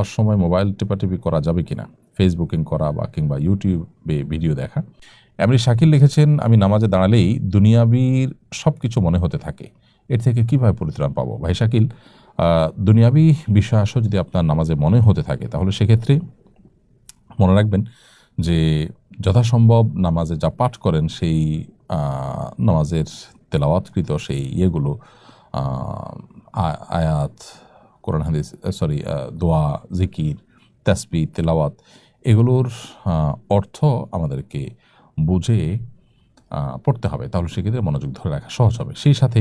খাওয়ার সময় মোবাইল টেপাটেপি করা যাবে কিনা? ফেসবুকিং করা বা কিংবা ইউটিউবে ভিডিও দেখা। এমনি শাকিল লিখেছেন, আমি নামাজে দাঁড়ালেই দুনিয়াবির সব কিছু মনে হতে থাকে। এর থেকে কীভাবে পরিত্রাণ পাবো? ভাই শাকিল দুনিয়াবি বিষয় আসো যদি আপনার নামাজে মনে হতে থাকে, তাহলে সেক্ষেত্রে মনে রাখবেন যে যথাসম্ভব নামাজে যা পাঠ করেন সেই নামাজের তেলাওয়াতকৃত সেই ইয়েগুলো আয়াত কোরআন, হাদিস সরি দোয়া, জিকির তাসবি তেলাওয়াত, এগুলোর অর্থ আমাদেরকে বুঝে পড়তে হবে। তাহলে সেক্ষেত্রে মনোযোগ ধরে রাখা সহজ হবে। সেই সাথে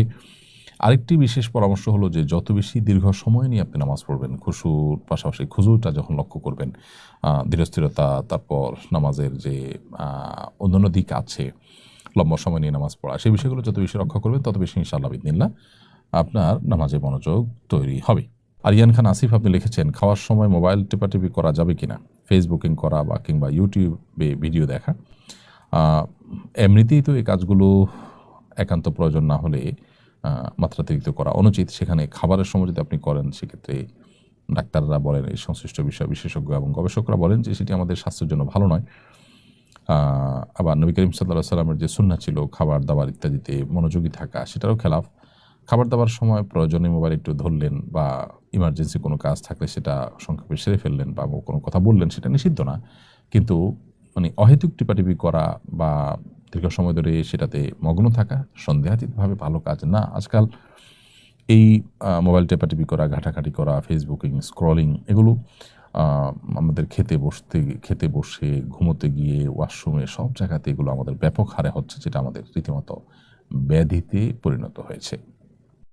আরেকটি বিশেষ পরামর্শ হলো যে, যত বেশি দীর্ঘ সময় নিয়ে আপনি নামাজ পড়বেন, খুশুর পাশাপাশি খুজুরটা যখন লক্ষ্য করবেন ধীরস্থিরতা, তারপর নামাজের যে অন্যান্য দিক আছে, লম্বা সময় নিয়ে নামাজ পড়া, সেই বিষয়গুলো যত বেশি রক্ষা করবেন, তত বেশি ইনশাআল্লাহ বিদিনিল্লাহ আপনার নামাজে মনোযোগ তৈরি হবে। আরিয়ান খান, আসিফ, আপনি লিখেছেন, খাওয়ার সময় মোবাইল টেপাটেপি করা যাবে কি না ফেসবুকিং করা বা কিংবা ইউটিউবে ভিডিও দেখা। এমনিতেই তো এই কাজগুলো একান্ত প্রয়োজন না হলে মাত্রাতিরিক্ত করা অনুচিত। সেখানে খাবারের সময় যদি আপনি করেন, সেক্ষেত্রে ডাক্তাররা বলেন, এই সংশ্লিষ্ট বিষয় বিশেষজ্ঞ এবং গবেষকরা বলেন যে সেটি আমাদের স্বাস্থ্যের জন্য ভালো নয়। আবার নবী করিম সাল্লাহ সাল্লামের যে সুন্না ছিল, খাবার, দাবার ইত্যাদিতে মনোযোগী থাকা, সেটারও খেলাফ। খাবার দাবার সময় প্রয়োজনে মোবাইল একটু ধরলেন বা ইমার্জেন্সি কোনো কাজ থাকলে সেটা সংক্ষেপে সেরে ফেললেন বা কোনো কথা বললেন সেটা নিষিদ্ধ না। কিন্তু মানে অহেতুক টিপাটিপি করা বা দীর্ঘ সময় ধরে সেটাতে মগ্ন থাকা সন্দেহাতীতভাবে ভালো কাজ না। আজকাল এই মোবাইল টেপাটিপি করা, ঘাটাঘাটি করা, ফেসবুকিং, স্ক্রলিং এগুলো আমাদের খেতে বসতে, খেতে বসে, ঘুমোতে গিয়ে, ওয়াশরুমে সব জায়গাতে এগুলো আমাদের ব্যাপক হারে হচ্ছে, যেটা আমাদের রীতিমতো ব্যাধিতে পরিণত হয়েছে।